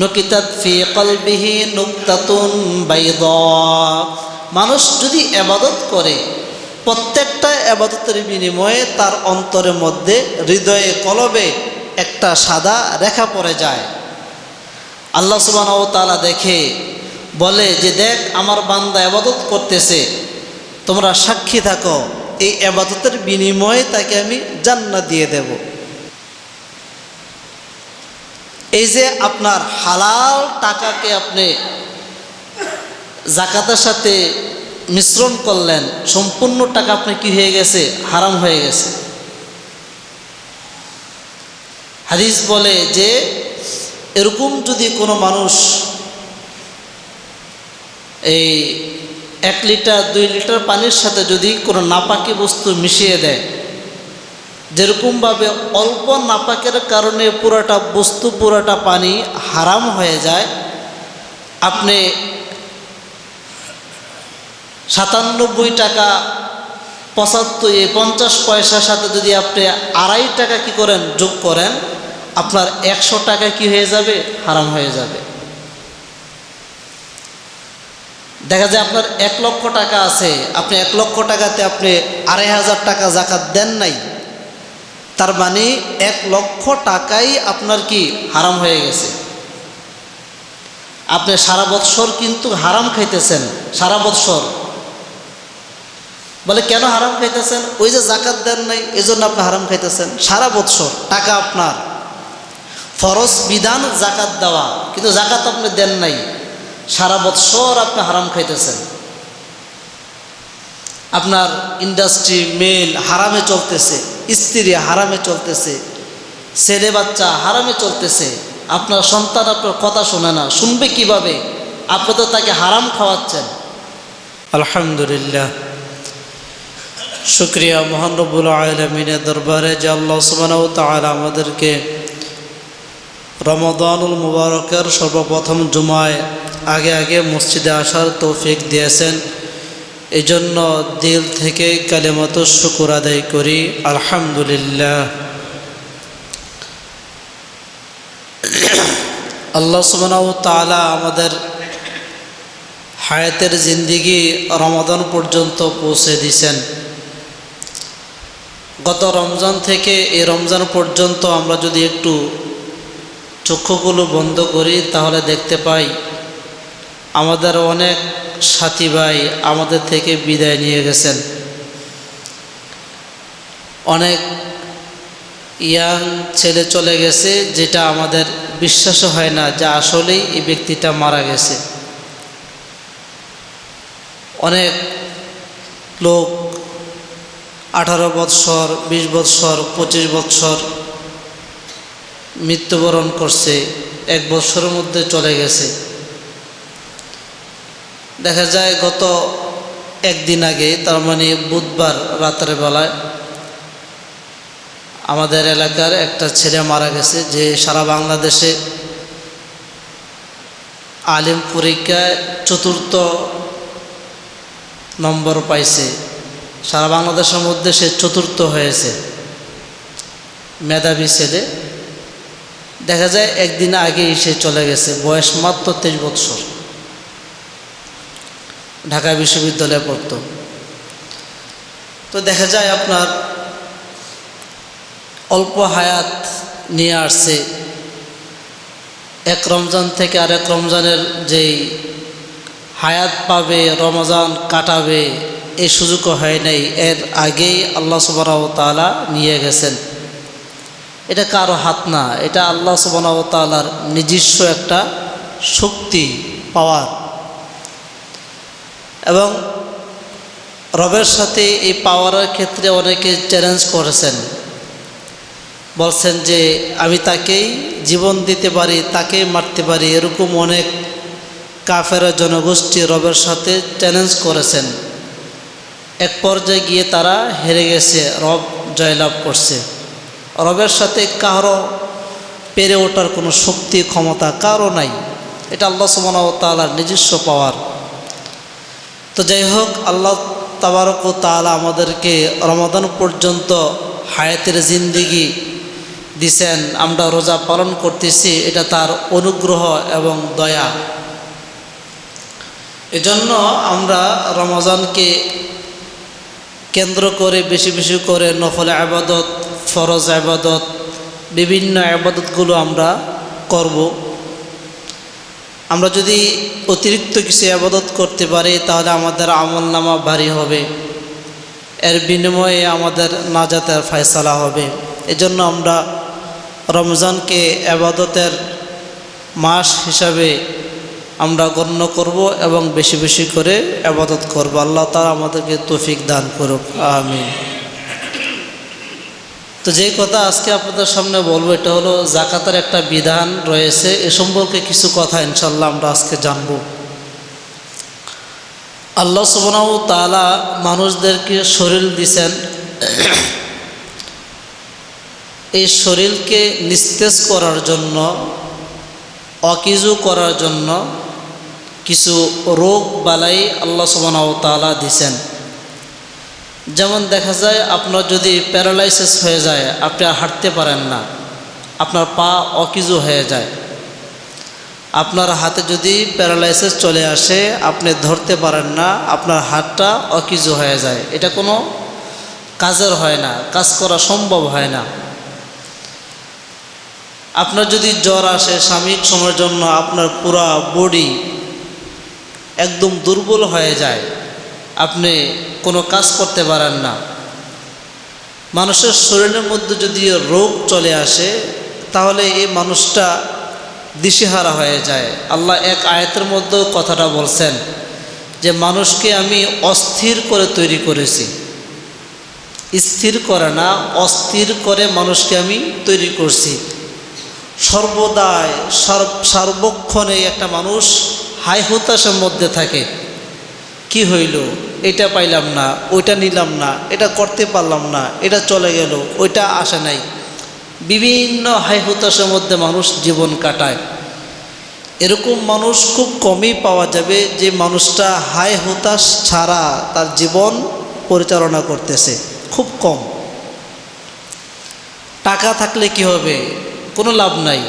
নকিতাত ফি কলবিহি নুক্তাতুন বাইদ। মানুষ যদি আবাদত করে, প্রত্যেকটা আবাদতের বিনিময়ে তার অন্তরের মধ্যে হৃদয়ে কলবে একটা সাদা রেখা পড়ে যায়। আল্লাহ সুবাহ তালা দেখে, বলে যে দেখ, আমার বান্দা আবাদত করতেছে, তোমরা সাক্ষী থাকো, এই আবাদতের বিনিময়ে তাকে আমি জান্নাত দিয়ে দেব। এই যে আপনার হালাল টাকাকে আপনি জাকাতের সাথে মিশ্রণ করলেন, সম্পূর্ণ টাকা আপনি কি হয়ে গেছে? হারাম হয়ে গেছে। হাদিস বলে যে, এরকম যদি কোনো মানুষ এই এক লিটার, দুই লিটার পানির সাথে যদি কোনো নাপাকি বস্তু মিশিয়ে দেয় যেরকমভাবে অল্প নাপাকের কারণে পুরাটা বস্তু, পুরাটা পানি হারাম হয়ে যায়, আপনি সাতানব্বই টাকা, পঁচাত্তর পঞ্চাশ পয়সার সাথে যদি আপনি আড়াই টাকা কি করেন, যোগ করেন, আপনার একশো টাকা কি হয়ে যাবে? হারাম হয়ে যাবে। দেখা যায় আপনার এক লক্ষ টাকা আছে, আপনি এক লক্ষ টাকাতে আপনি আড়াই হাজার টাকা জাকাত দেন নাই তার মানে এক লক্ষ টাকাই আপনার কি হারাম হয়ে গেছে। আপনি সারা বৎসর কিন্তু হারাম খাইতেছেন, সারা বৎসর। বলে কেন হারাম খাইতেছেন? ওই যে জাকাত দেন নাই এই জন্য আপনি হারাম খাইতেছেন। সারা বৎসর টাকা আপনার। ফরজ বিধান জাকাত দেওয়া, কিন্তু জাকাত আপনি দেন নাই। সারা বৎসর আপনি হারাম খাইতেছেন। আপনার ইন্ডাস্ট্রি মেল হারামে চলতেছে, স্ত্রী হারামে চলতেছে, ছেলে বাচ্চা হারামে চলতেছে, আপনার সন্তান আপনার কথা শোনে না, শুনবে কীভাবে? আপনি তো তাকে হারাম খাওয়াচ্ছেন। আলহামদুলিল্লাহ। শুক্রিয়া মোহানবুল আলমিনের দরবারে যে আল্লাহ সুবাহ তালা আমাদেরকে রমদানুল মুবারকের সর্বপ্রথম জুমায় আগে আগে মসজিদে আসার তৌফিক দিয়েছেন। এই জন্য দিল থেকে কালেমতো শুকুর আদায় করি, আলহামদুলিল্লাহ। আল্লাহ সুবাহ তালা আমাদের হায়াতের জিন্দিগি রমাদান পর্যন্ত পৌঁছে দিছেন গত রমজান থেকে এই রমজান পর্যন্ত আমরা যদি একটু চক্ষুগুলো বন্ধ করি, তাহলে দেখতে পাই আমাদের অনেক সাথী ভাই আমাদের থেকে বিদায় নিয়ে গেছেন। অনেক ইয়াং ছেলে চলে গেছে, যেটা আমাদের বিশ্বাস হয় না যে আসলেই এই ব্যক্তিটা মারা গেছে। অনেক লোক আঠারো বৎসর, বিশ বৎসর, পঁচিশ বৎসর মৃত্যুবরণ করছে, এক বৎসরের মধ্যে চলে গেছে। দেখা যায় গত একদিন আগে, তার মানে বুধবার রাতের বেলায়, আমাদের এলাকার একটা ছেলে মারা গেছে যে সারা বাংলাদেশে আলিম পরীক্ষায় চতুর্থ নম্বর পাইছে। সারা বাংলাদেশের মধ্যে সে চতুর্থ হয়েছে। মেধাবী ছেলে। দেখা যায় একদিন আগেই সে চলে গেছে, বয়স মাত্র তেইশ বৎসর। ঢাকা বিশ্ববিদ্যালয়ে পড়ত। তো দেখা যায় আপনার অল্প হায়াত নিয়ে আসছে। এক রমজান থেকে আরেক রমজানের যেই হায়াত পাবে, রমজান কাটাবে এই সুযোগও হয় নাই। এর আগেই আল্লাহ সুবাহ তালা নিয়ে গেছেন। এটা কারও হাত না, এটা আল্লাহ সুবাহ তালার নিজস্ব একটা শক্তি, পাওয়ার। এবং রবের সাথে এই পাওয়ারের ক্ষেত্রে অনেকে চ্যালেঞ্জ করেছেন। বলছেন যে, আমি তাকেই জীবন দিতে পারি, তাকেই মারতে পারি। এরকম অনেক কাফের জনগোষ্ঠী রবের সাথে চ্যালেঞ্জ করেছেন। এক পর্যায়ে গিয়ে তারা হেরে গেছে, রব জয়লাভ করছে। রবের সাথে কারও পেরে ওঠার কোনো শক্তি, ক্ষমতা কারও নাই। এটা আল্লাহ সুবাহ তালার নিজস্ব পাওয়ার। তো যাই হোক, আল্লাহ তাবারক ও তালা আমাদেরকে রমাদান পর্যন্ত হায়াতের জিন্দিগি দিছেন। আমরা রোজা পালন করতেছি, এটা তার অনুগ্রহ এবং দয়া। এজন্য আমরা রমজানকে কেন্দ্র করে, বেশি বেশি করে নফল আবাদত, ফরজ আবাদত, বিভিন্ন আবাদতগুলো আমরা করব। আমরা যদি অতিরিক্ত কিছু আবাদত করতে পারি, তাহলে আমাদের আমল নামা ভারী হবে। এর বিনিময়ে আমাদের নাজাতের ফয়সালা হবে। এজন্য আমরা রমজানকে আবাদতের মাস হিসাবে আমরা গণ্য করব এবং বেশি বেশি করে আবাদত করব। আল্লাহ তারা আমাদেরকে তৌফিক দান করুক। আমিন। তো যে কথা আজকে আপনাদের সামনে বলব, এটা হলো জাকাতের একটা বিধান রয়েছে। এ সম্পর্কে কিছু কথা ইনশাল্লাহ আমরা আজকে জানব। আল্লাহ সুবনাউ তালা মানুষদেরকে শরীর দিছেন। এই শরীরকে নিস্তেজ করার জন্য, অকিজু করার জন্য কিছু রোগ বালাই আল্লাহ সুবনাউ তালা দিছেন। যেমন দেখা যায়, আপনার যদি প্যারালাইসিস হয়ে যায়, আপনি আর হাঁটতে পারেন না। আপনার পা অকিজু হয়ে যায়। আপনার হাতে যদি প্যারালাইসিস চলে আসে, আপনি ধরতে পারেন না, আপনার হাতটা অকিজু হয়ে যায়। এটা কোনো কাজের হয় না, কাজ করা সম্ভব হয় না। আপনার যদি জ্বর আসে সাময়িক সময়ের জন্য, আপনার পুরা বডি একদম দুর্বল হয়ে যায়। আপনি কোনো কাজ করতে পারেন না। মানুষের শরীরের মধ্যে যদি রোগ চলে আসে, তাহলে এই মানুষটা দিশেহারা হয়ে যায়। আল্লাহ এক আয়াতের মধ্যেও কথাটা বলছেন যে, মানুষকে আমি অস্থির করে তৈরি করেছি। স্থির করে না, অস্থির করে মানুষকে আমি তৈরি করছি। সর্বদাই সার্বক্ষণে একটা মানুষ হাই হতাশের মধ্যে থাকে। কি হইল? এটা পাইলাম না, ওইটা নিলাম না, এটা করতে পারলাম না, এটা চলে গেল, ওইটা আসে নাই। বিভিন্ন হাই হতাশের মধ্যে মানুষ জীবন কাটায়। এরকম মানুষ খুব কমই পাওয়া যাবে যে মানুষটা হাই হতাশ ছাড়া তার জীবন পরিচালনা করতেছে, খুব কম। টাকা থাকলে কি হবে? কোনো লাভ নাই।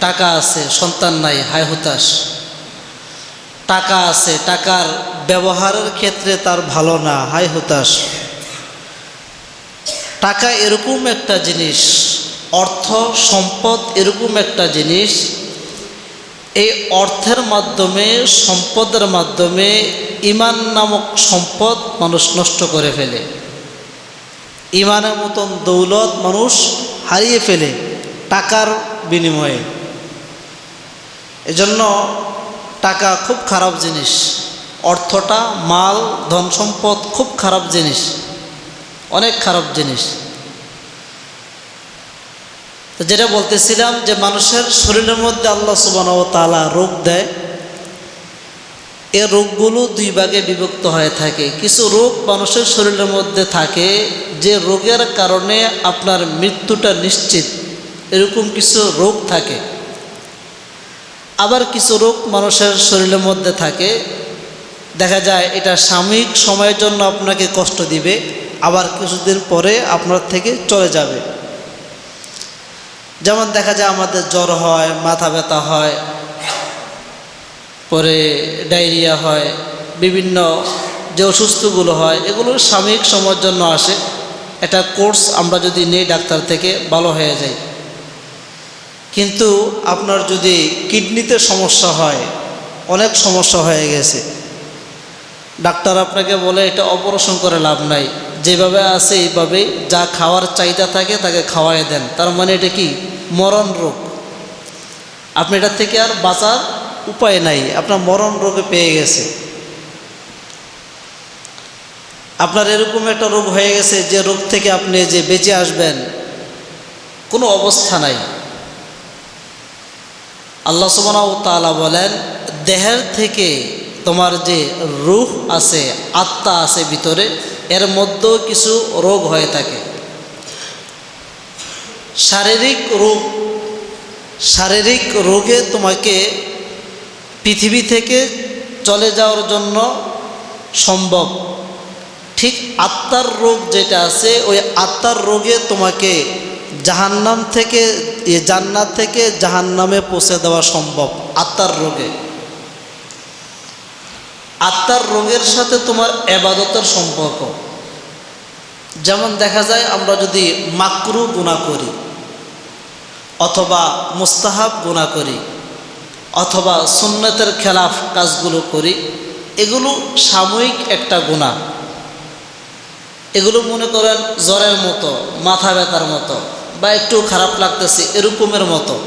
টাকা আছে, সন্তান নাই হাই হতাশ টাকা আছে, টাকার ব্যবহারের ক্ষেত্রে তার ভালো না, হাই হতাশ। টাকা এরকম একটা জিনিস, অর্থ, সম্পদ এরকম একটা জিনিস, এই অর্থের মাধ্যমে, সম্পদের মাধ্যমে ইমান নামক সম্পদ মানুষ নষ্ট করে ফেলে। ইমানের মতন দৌলত মানুষ হারিয়ে ফেলে টাকার বিনিময়ে। এজন্য টাকা খুব খারাপ জিনিস। অর্থটা, মাল, ধন সম্পদ খুব খারাপ জিনিস। অনেক খারাপ জিনিস। যেটা বলতেছিলাম যে মানুষের শরীরের মধ্যে আল্লাহ ও তালা রোগ দেয়, এ রোগগুলো দুই ভাগে বিভক্ত হয়ে থাকে। কিছু রোগ মানুষের শরীরের মধ্যে থাকে, যে রোগের কারণে আপনার মৃত্যুটা নিশ্চিত। এরকম কিছু রোগ থাকে। আবার কিছু রোগ মানুষের শরীরের মধ্যে থাকে। দেখা যায় এটা সাময়িক সময়ের জন্য আপনাকে কষ্ট দিবে, আবার কিছুদিন পরে আপনার থেকে চলে যাবে। যেমন দেখা যায় আমাদের জ্বর হয়, মাথা ব্যথা হয়, পরে ডায়রিয়া হয়, বিভিন্ন যে অসুস্থগুলো হয়, এগুলো সাময়িক সময়ের জন্য আসে। এটা কোর্স আমরা যদি নেই ডাক্তার থেকে, ভালো হয়ে যায়। কিন্তু আপনার যদি কিডনিতে সমস্যা হয়, অনেক সমস্যা হয়ে গেছে। ডাক্তার আপনাকে বলে, এটা অপারেশন করে লাভ নাই। যেভাবে আছে এইভাবে যা খাওয়ার চাহিদা থাকে তাকে খাওয়াই দেন। তার মানে এটা কি? মরণ রোগ। আপনি এটার থেকে আর বাঁচার উপায় নাই। আপনার মরণ রোগে পেয়ে গেছে। আপনার এরকম একটা রোগ হয়ে গেছে, যে রোগ থেকে আপনি যে বেঁচে আসবেন, কোনো অবস্থা নাই। আল্লাহ সুবানাউ তালা বলেন, দেহের থেকে তোমার যে রুহ আছে, আত্মা আছে ভিতরে, এর মধ্যেও কিছু রোগ হয়ে থাকে। শারীরিক রোগ, শারীরিক রোগে তোমাকে পৃথিবী থেকে চলে যাওয়ার জন্য সম্ভব। ঠিক আত্মার রোগ যেটা আছে, ওই আত্মার রোগে তোমাকে জাহান্নাম থেকে, এ জান্নাত থেকে জাহান্নামে পৌঁছে দেওয়া সম্ভব, আত্মার রোগে। আত্মার রোগের সাথে তোমার এবাদতের সম্পর্ক। যেমন দেখা যায়, আমরা যদি মাকরু গুণা করি, অথবা মুস্তাহাব গুণা করি, অথবা সুন্নতের খেলাফ কাজগুলো করি, এগুলো সাময়িক একটা গুণা এগুলো মনে করেন জ্বরের মতো, মাথা ব্যথার মতো। বা একটু খারাপ লাগতেছে, এরকমের মতো।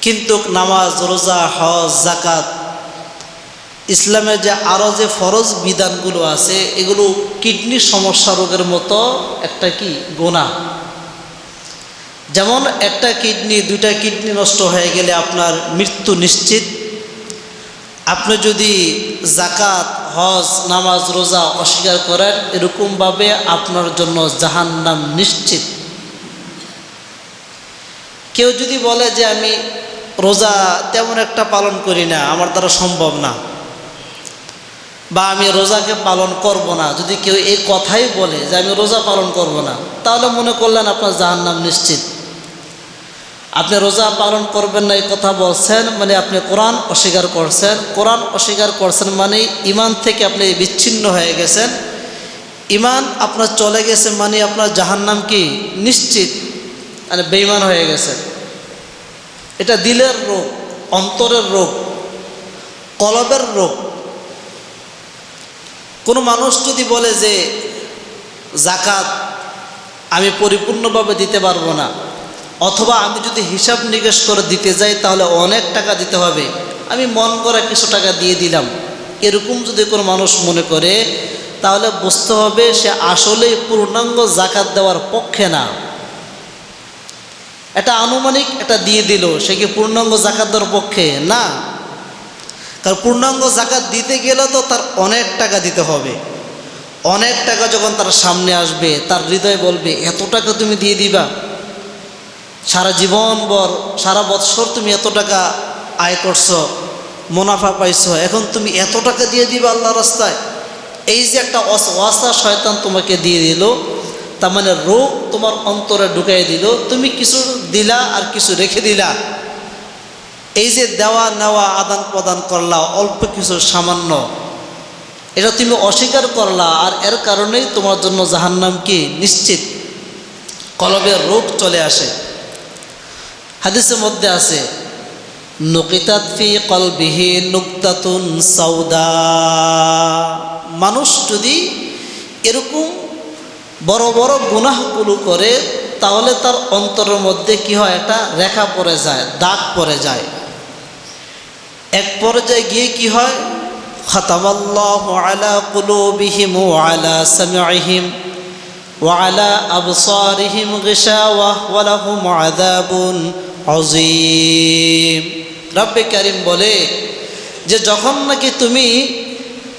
কিন্তু নামাজ, রোজা, হজ জাকাত ইসলামের যে আরও যে ফরজ বিধানগুলো আছে, এগুলো কিডনির সমস্যা রোগের মতো একটা কি? গোনা যেমন একটা কিডনি, দুইটা কিডনি নষ্ট হয়ে গেলে আপনার মৃত্যু নিশ্চিত। আপনি যদি জাকাত হজ, নামাজ, রোজা অস্বীকার করেন, এরকমভাবে আপনার জন্য জাহান্নাম নিশ্চিত। কেউ যদি বলে যে আমি রোজা তেমন একটা পালন করি না, আমার দ্বারা সম্ভব না। বা আমি রোজাকে পালন করব না, যদি কেউ এই কথাই বলে যে আমি রোজা পালন করব না, তাহলে মনে করলেন আপনার জাহান্নাম নিশ্চিত। আপনি রোজা পালন করবেন না, এই কথা বলছেন মানে আপনি কোরআন অস্বীকার করছেন। কোরআন অস্বীকার করছেন মানে ইমান থেকে আপনি বিচ্ছিন্ন হয়ে গেছেন। ইমান আপনার চলে গেছে মানে আপনার জাহান্নাম কি? নিশ্চিত। মানে বেইমান হয়ে গেছে এটা দিলের রোগ, অন্তরের রোগ, কলবের রোগ। কোনো মানুষ যদি বলে যে, জাকাত আমি পরিপূর্ণভাবে দিতে পারব না। অথবা আমি যদি হিসাব নিকেশ করে দিতে যাই, তাহলে অনেক টাকা দিতে হবে। আমি মন করা কিছু টাকা দিয়ে দিলাম। এরকম যদি কোনো মানুষ মনে করে, তাহলে বুঝতে হবে সে আসলেই পূর্ণাঙ্গ জাকাত দেওয়ার পক্ষে না। এটা আনুমানিক এটা দিয়ে দিল, সে কি পূর্ণাঙ্গ জাকাত দেওয়ার পক্ষে? না। কারণ পূর্ণাঙ্গ জাকাত দিতে গেলে তো তার অনেক টাকা দিতে হবে। অনেক টাকা যখন তার সামনে আসবে, তার হৃদয় বলবে, এত টাকা তুমি দিয়ে দিবা? সারা জীবন বর সারা বৎসর তুমি এত টাকা আয় করছ, মুনাফা পাইছো, এখন তুমি এত টাকা দিয়ে দিবা আল্লাহ রাস্তায়? এই যে একটা ওয়াসা শয়তান তোমাকে দিয়ে দিল তার মানে রোগ তোমার অন্তরে ঢুকাই দিল। তুমি কিছু দিলা আর কিছু রেখে দিলা। এই যে দেওয়া নেওয়া আদান প্রদান করলা, অল্প কিছু সামান্য, এটা তুমি অস্বীকার করলা আর এর কারণেই তোমার জন্য জাহান্নাম কি? নিশ্চিত। কলবের রোগ চলে আসে। হাদিসের মধ্যে আছে, নকিতাত কলবিহি নুক্তাতুন সাউদা। মানুষ যদি এরকম বড় বড় গুনাহগুলো করে তাহলে তার অন্তরের মধ্যে কি হয় একটা রেখা পড়ে যায় দাগ পড়ে যায় এক পর্যায়ে গিয়ে কি হয় খতামাল্লাহ আলা কুলুবিহিম আলা সামিহিম وعلى أبصارهم غشاوة ولهم عذاب عظيم رب كريم বলে যে যখন নাকি তুমি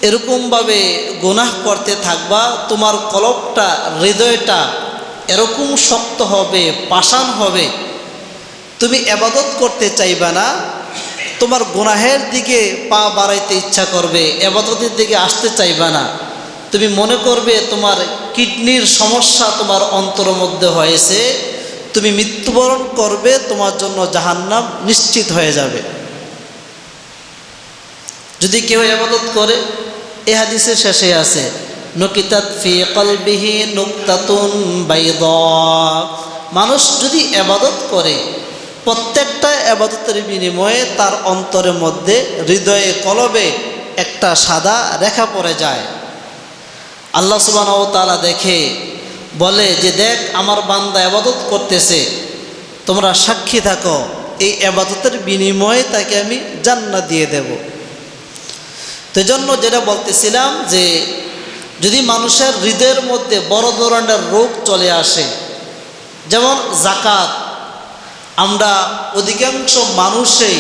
এরকমভাবে গুনাহ করতে থাকবা, তোমার কলবটা, হৃদয়টা এরকম শক্ত হবে, পাষাণ হবে। তুমি এবাদত করতে চাইবা না, তোমার গুনাহের দিকে পা বাড়াইতে ইচ্ছা করবে, এবাদতের দিকে আসতে চাইবা না। তুমি মনে করবে তোমার কিডনির সমস্যা তোমার অন্তরের মধ্যে হয়েছে, তুমি মৃত্যুবরণ করবে, তোমার জন্য জাহান্নাম নিশ্চিত হয়ে যাবে। যদি কেউ এবাদত করে এ হাদিসের শেষে আছে, নকিতাত ফি কলবিহি নুক্তাতুন বাইদ। মানুষ যদি এবাদত করে, প্রত্যেকটা এবাদতের বিনিময়ে তার অন্তরের মধ্যে হৃদয়ে, কলবে একটা সাদা রেখা পড়ে যায়। আল্লাহ সুবাহ তালা দেখে, বলে যে, দেখ, আমার বান্দা আবাদত করতেছে, তোমরা সাক্ষী থাকো, এই আবাদতের বিনিময়ে তাকে আমি জান্নাত দিয়ে দেব। তো জন্য যেটা বলতেছিলাম যে যদি মানুষের হৃদয়ের মধ্যে বড় ধরনের রোগ চলে আসে, যেমন জাকাত, আমরা অধিকাংশ মানুষই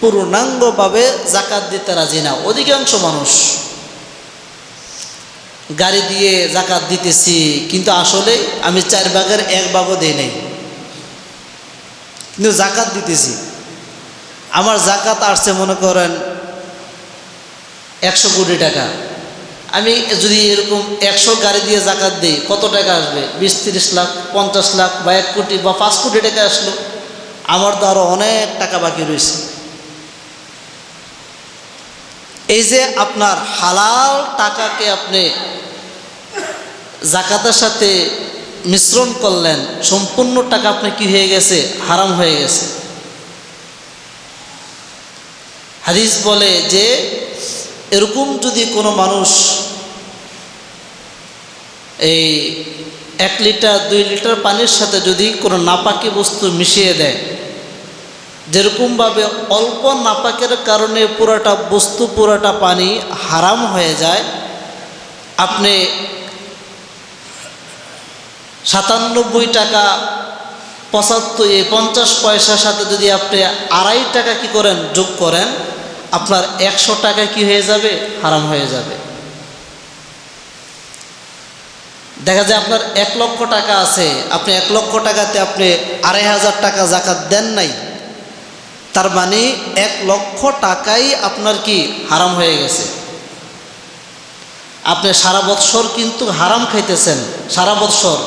পূর্ণাঙ্গভাবে জাকাত দিতে রাজি না, অধিকাংশ মানুষ। গাড়ি দিয়ে জাকাত দিতেছি, কিন্তু আসলে আমি চার ভাগের এক ভাগও দেই নাই। কিন্তু জাকাত দিতেছি। আমার জাকাত আসছে, মনে করেন একশো কোটি টাকা। আমি যদি এরকম একশো গাড়ি দিয়ে জাকাত দিই, কত টাকা আসবে? বিশ, তিরিশ লাখ, পঞ্চাশ লাখ বা এক কোটি বা পাঁচ কোটি টাকা আসলো। আমার তো আরও অনেক টাকা বাকি রয়েছে। এই যে আপনার হালাল টাকাকে আপনি জাকাতের সাথে মিশ্রণ করলেন, সম্পূর্ণ টাকা আপনি কি হয়ে গেছে? হারাম হয়ে গেছে। হাদিস বলে যে এরকম যদি কোনো মানুষ এই এক লিটার, দুই লিটার পানির সাথে যদি কোনো নাপাকি বস্তু মিশিয়ে দেয়, যেরকমভাবে অল্প নাপাকের কারণে পুরাটা বস্তু, পুরাটা পানি হারাম হয়ে যায়, আপনি সাতানব্বই টাকা, পঁচাত্তর পঞ্চাশ পয়সার সাথে যদি আপনি আড়াই টাকা কি করেন, যোগ করেন আপনার একশো টাকা কি হয়ে যাবে? হারাম হয়ে যাবে। দেখা যায় আপনার এক লক্ষ টাকা আছে, আপনি এক লক্ষ টাকাতে আপনি আড়াই হাজার টাকা জাকাত দেন নাই, তার মানে এক লক্ষ টাকাই আপনার কি হারাম হয়ে গেছে। আপনি সারা বৎসর কিন্তু হারাম খাইতেছেন, সারা বৎসর।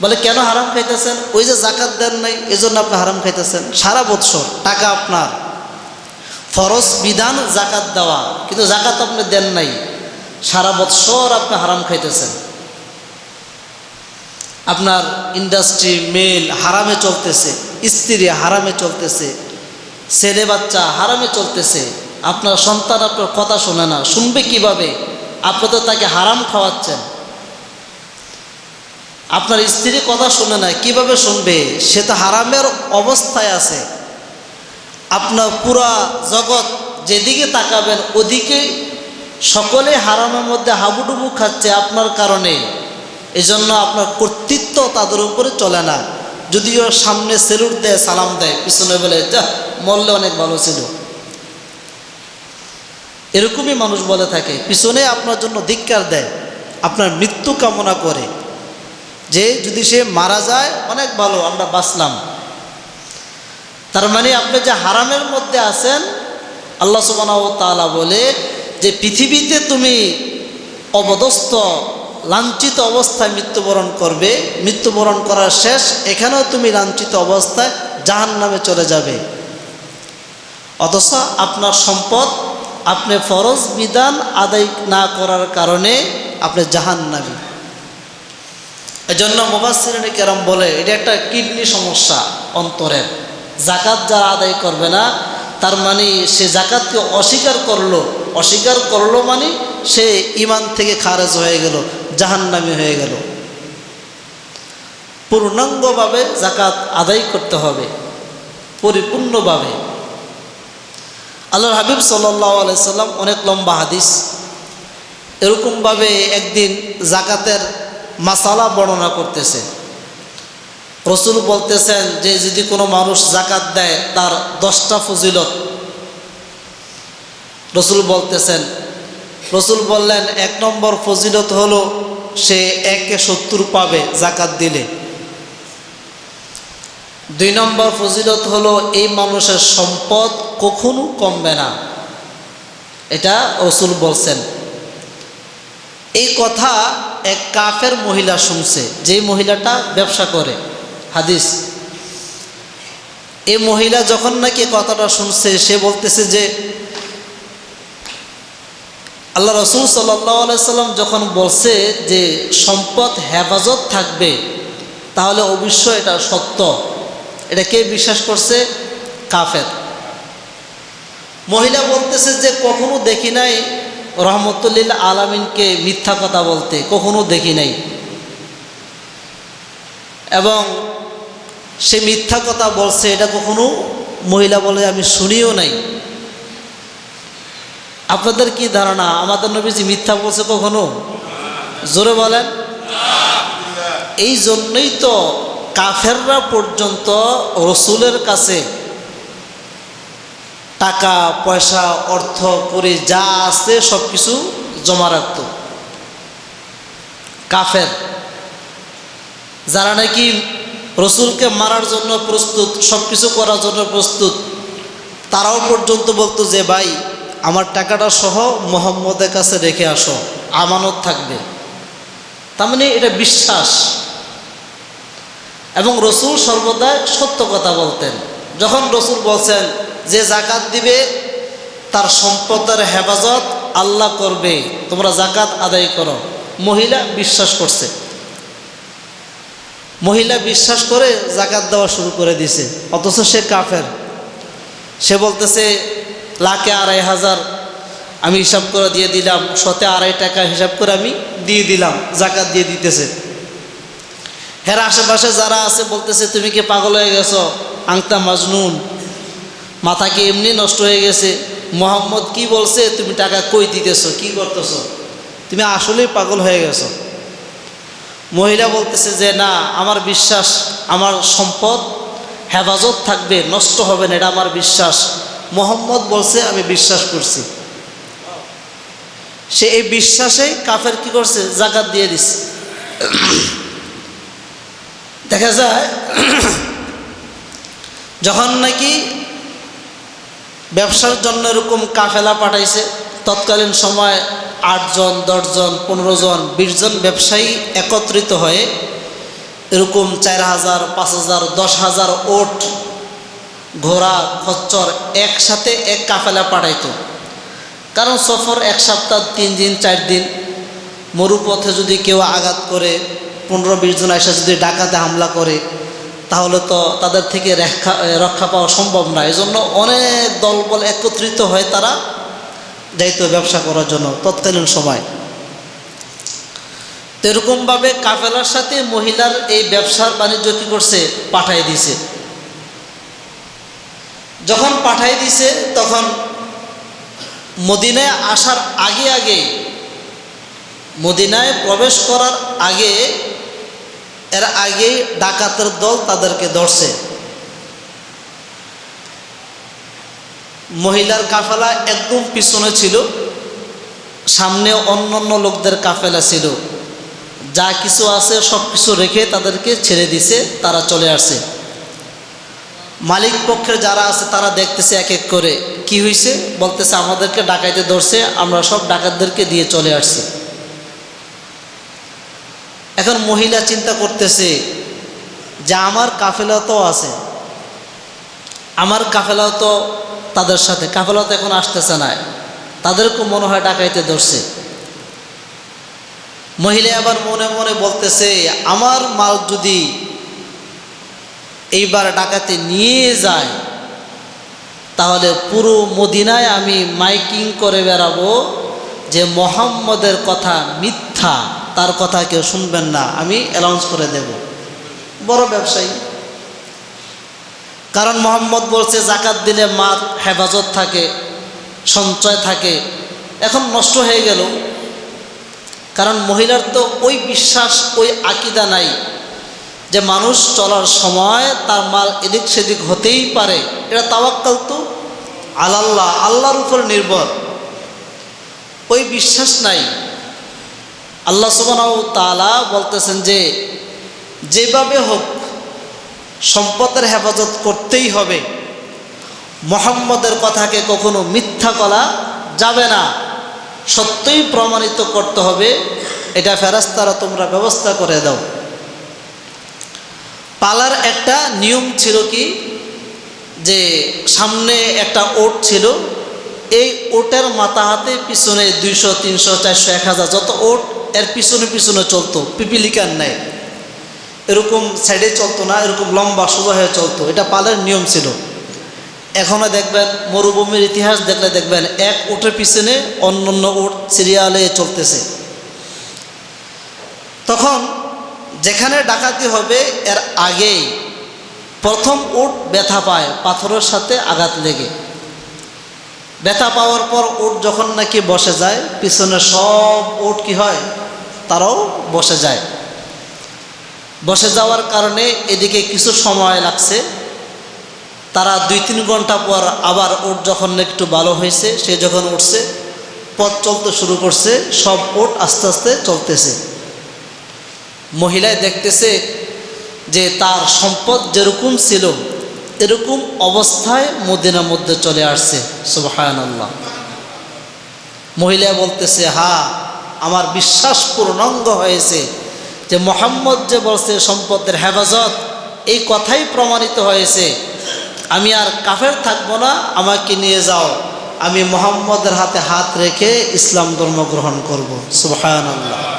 বলে কেন হারাম খাইতেছেন? ওই যে জাকাত দেন নাই এই জন্য আপনি হারাম খাইতেছেন, সারা বৎসর, টাকা আপনার। ফরজ বিধান জাকাত দেওয়া। কিন্তু জাকাত আপনি দেন নাই। সারা বৎসর আপনি হারাম খাইতেছেন। আপনার ইন্ডাস্ট্রি মেল হারামে চলতেছে, স্ত্রী হারামে চলতেছে, ছেলে বাচ্চা হারামে চলতেছে। আপনার সন্তান আপনার কথা শোনে না, শুনবে কীভাবে? আপনি তো তাকে হারাম খাওয়াচ্ছেন। আপনার স্ত্রী কথা শুনে না, কীভাবে শুনবে? সে তো হারামের অবস্থায় আছে। আপনার পুরা জগৎ যেদিকে তাকাবেন, ওদিকে সকলে হারামের মধ্যে হাবুডুবু খাচ্ছে আপনার কারণে। এজন্য আপনার কর্তৃত্ব তাদের উপরে চলে না। যদিও সামনে সেলুট দেয়, সালাম দেয়, পিছনে বলে, যা, মরলে অনেক ভালো ছিল। এরকমই মানুষ বলে থাকে, পিছনে আপনার জন্য ধিক্কার দেয়, আপনার মৃত্যু কামনা করে। যে, যদি সে মারা যায়, অনেক ভালো, আমরা বাঁচলাম। তার মানে আপনি যে হারামের মধ্যে আছেন, আল্লাহ সুবানা ও তালা বলে যে পৃথিবীতে তুমি অবদস্ত লাঞ্ছিত অবস্থায় মৃত্যুবরণ করবে, মৃত্যুবরণ করার শেষ, এখানেও তুমি লাঞ্ছিত অবস্থায় জাহান নামে চলে যাবে। অথচ আপনার সম্পদ, আপনি ফরজ বিধান আদায় না করার কারণে আপনি জাহান নামি এজন্য মোবাসিনী কেরম বলে, এটা একটা কিডনি সমস্যা অন্তরের। জাকাত যারা আদায় করবে না, তার মানে সে জাকাতকে অস্বীকার করল। অস্বীকার করল মানে সে ইমান থেকে খারেজ হয়ে গেল, জাহান্নামি হয়ে গেল। পূর্ণাঙ্গভাবে জাকাত আদায় করতে হবে, পরিপূর্ণভাবে। আল্লাহর হাবিব সাল্লাম অনেক লম্বা হাদিস। এরকমভাবে একদিন জাকাতের মাসালা বর্ণনা করতেছে। রসুল বলতেছেন যে যদি কোনো মানুষ জাকাত দেয়, তার দশটা ফজিলত। রসুল বলতেছেন, রসুল বললেন, এক নম্বর ফজিলত হলো সে একে সত্তর পাবে জাকাত দিলে। দুই নম্বর ফজিলত হলো এই মানুষের সম্পদ কখনো কমবে না। এটা রসুল বলছেন। এই কথা এক কাফের মহিলা শুনছে, যে মহিলাটা ব্যবসা করে। হাদিস। এ মহিলা যখন নাকি কথাটা শুনছে, সে বলতেছে যে, আল্লাহ রসুল সাল্লাম যখন বলছে যে, সম্পদ, হেফাজত থাকবে, তাহলে অবশ্যই এটা সত্য। এটা কে বিশ্বাস করছে? কাফের। মহিলা বলতেছে যে, কখনো দেখি নাই রহমতুল্লিল আলামিনকে মিথ্যা কথা বলতে, কখনো দেখি নাই। এবং সে মিথ্যা কথা বলছে, এটা কখনো মহিলা বলে আমি শুনিও নাই। আপনাদের কি ধারণা, আমাদের নবীজি মিথ্যা বলছে কখনো? জোরে বলেন। এই জন্যই তো কাফেররা পর্যন্ত রসুলের কাছে টাকা, পয়সা, অর্থ করে যা আছে সব কিছু জমা রাখত। কাফের, যারা নাকি রসুলকে মারার জন্য প্রস্তুত সব কিছু করার জন্য প্রস্তুত। তারাও পর্যন্ত বলতো যে, ভাই, আমার টাকাটা সহ মোহাম্মদের কাছে রেখে আসো, আমানত থাকবে। তার মানে এটা বিশ্বাস। এবং রসুল সর্বদা সত্য কথা বলতেন। যখন রসুল বলছেন যে, জাকাত দিবে, তার সম্পদের হেফাজত আল্লাহ করবে, তোমরা জাকাত আদায় করো। মহিলা বিশ্বাস করছে। মহিলা বিশ্বাস করে জাকাত দেওয়া শুরু করে দিছে। অথচ সে কাফের। সে বলতেছে, লাখে আড়াই হাজার আমি হিসাব করে দিয়ে দিলাম, শতে আড়াই টাকা হিসাব করে আমি দিয়ে দিলাম, জাকাত দিয়ে দিতেছে। হের আশেপাশে যারা আছে বলতেছে, তুমি কি পাগল হয়ে গেছো? আংতা মাজনুন। মাথা কি এমনি নষ্ট হয়ে গেছে? মোহাম্মদ কি বলছে? তুমি টাকা কই দিতেছো? কি করতেছো? তুমি আসলেই পাগল হয়ে গেছো। মহিলা বলতেছে যে, না, আমার বিশ্বাস, আমার সম্পদ হেফাজত থাকবে, নষ্ট হবে না, এটা আমার বিশ্বাস। মোহাম্মদ বলছে, আমি বিশ্বাস করছি। সে এই বিশ্বাসেই কাফের কি করছে? জাকাত দিয়ে দিচ্ছে দেখা যায়, যখন নাকি ব্যবসার জন্য এরকম কাফেলা পাঠাইছে তৎকালীন সময় আটজন, দশজন পনেরো জন বিশ জন ব্যবসায়ী একত্রিত হয়ে এরকম চার হাজার, পাঁচ হাজার, দশ হাজার ওট, ঘোড়া, খচ্চর একসাথে এক কাফেলা পাঠাইতো। কারণ সফর এক সপ্তাহ, তিন দিন, চার দিন। মরুপথে যদি কেউ আঘাত করে, পনেরো, বিশ জন এসে যদি ডাকাতে হামলা করে, তাহলে তো তাদের থেকে রক্ষা পাওয়া সম্ভব না। এই জন্য অনেক দলবল একত্রিত হয়ে তারা যাইতো ব্যবসা করার জন্য তৎকালীন সময়। তো এরকমভাবে কাফেলার সাথে মহিলার এই ব্যবসার বাণিজ্য কী করছে? পাঠাই দিছে। যখন পাঠাই দিছে, তখন মদিনায় আসার আগে আগে, মদিনায় প্রবেশ করার আগে, এর আগেই ডাকাতের দল তাদেরকে ধরছে। মহিলার কাফেলা একদম পিছনে ছিল, সামনে অন্য অন্য লোকদের কাফেলা ছিল। যা কিছু আছে, সব কিছু রেখে তাদেরকে ছেড়ে দিছে, তারা চলে আসছে। মালিক পক্ষের যারা আছে, তারা দেখতেছে এক এক করে, কি হয়েছে বলতেছে, আমাদেরকে ডাকাইতে ধরছে, আমরা সব ডাকাতদেরকে দিয়ে চলে আসছি। এখন মহিলা চিন্তা করতেছে যে, আমার কাফেলা তো আছে আমার কাফেলাও তো তাদের সাথে কাফেলা তো এখন আসতেছে না। তাদেরকেও মনে হয় ডাকাইতে ধরছে। মহিলা আবার মনে মনে বলতেছে, আমার মাল যদি এইবার ডাকাতে নিয়ে যায়, তাহলে পুরো মদিনায় আমি মাইকিং করে বেড়াবো যে মোহাম্মদের কথা মিথ্যা, তার কথা কেউ শুনবেন না, আমি অ্যালাউন্স করে দেব। বড় ব্যবসায়ী। কারণ মোহাম্মদ বলছে, জাকাত দিলে মার হেফাজত থাকে, সঞ্চয় থাকে। এখন নষ্ট হয়ে গেল। কারণ মহিলার তো ওই বিশ্বাস, ওই আকিদা নাই যে মানুষ চলার সময় তার মাল এদিক সেদিক হতেই পারে। এটা তাওয়াক্কাল তো। আল্লাহ আল্লাহর উপর নির্ভর। ওই বিশ্বাস নাই। আল্লাহ সুবাহ তালা বলতেছেন যে, যেভাবে হোক সম্পদের হেফাজত করতেই হবে। মোহাম্মদের কথাকে কখনো মিথ্যা করা যাবে না। সত্যই প্রমাণিত করতে হবে, এটা ফেরাস্তারা তোমরা ব্যবস্থা করে দাও। পালার একটা নিয়ম ছিল কি, যে সামনে একটা ওট ছিল, এই ওটের মাথা হাতে পিছনে দুইশো, তিনশো, চারশো, এক হাজার যত ওট, এর পিছনে পিছনে চলতো, পিপিলিকার নেয় এরকম সাইডে চলতো না, এরকম লম্বা সোজা হয়ে চলতো। এটা পালের নিয়ম ছিল। এখনও দেখবেন, মরুভূমির ইতিহাস দেখলে দেখবেন, এক ওটের পিছনে অন্য অন্য ওট সিরিয়ালে চলতেছে। তখন যেখানে ডাকাতি হবে, এর আগেই প্রথম উট ব্যথা পায়, পাথরের সাথে আঘাত লেগে। ব্যথা পাওয়ার পর উট যখন নাকি বসে যায়, পিছনে সব উট কি হয়? তারাও বসে যায়। বসে যাওয়ার কারণে এদিকে কিছু সময় লাগছে। তারা দুই তিন ঘণ্টা পর আবার ওট যখন একটু ভালো হয়েছে, সে যখন উঠছে, পথ চলতে শুরু করছে, সব ওট আস্তে আস্তে চলতেছে। মহিলায় দেখতেছে যে তার সম্পদ যেরকম ছিল, এরকম অবস্থায় মদিনার মধ্যে চলে আসছে আল্লাহ মহিলা বলতেছে, হা, আমার বিশ্বাস পূর্ণাঙ্গ হয়েছে। যে মোহাম্মদ যে বলছে সম্পদের হেফাজত, এই কথাই প্রমাণিত হয়েছে। আমি আর কাফের থাকব না, আমাকে নিয়ে যাও। আমি মোহাম্মদের হাতে হাত রেখে ইসলাম ধর্ম গ্রহণ করব। আল্লাহ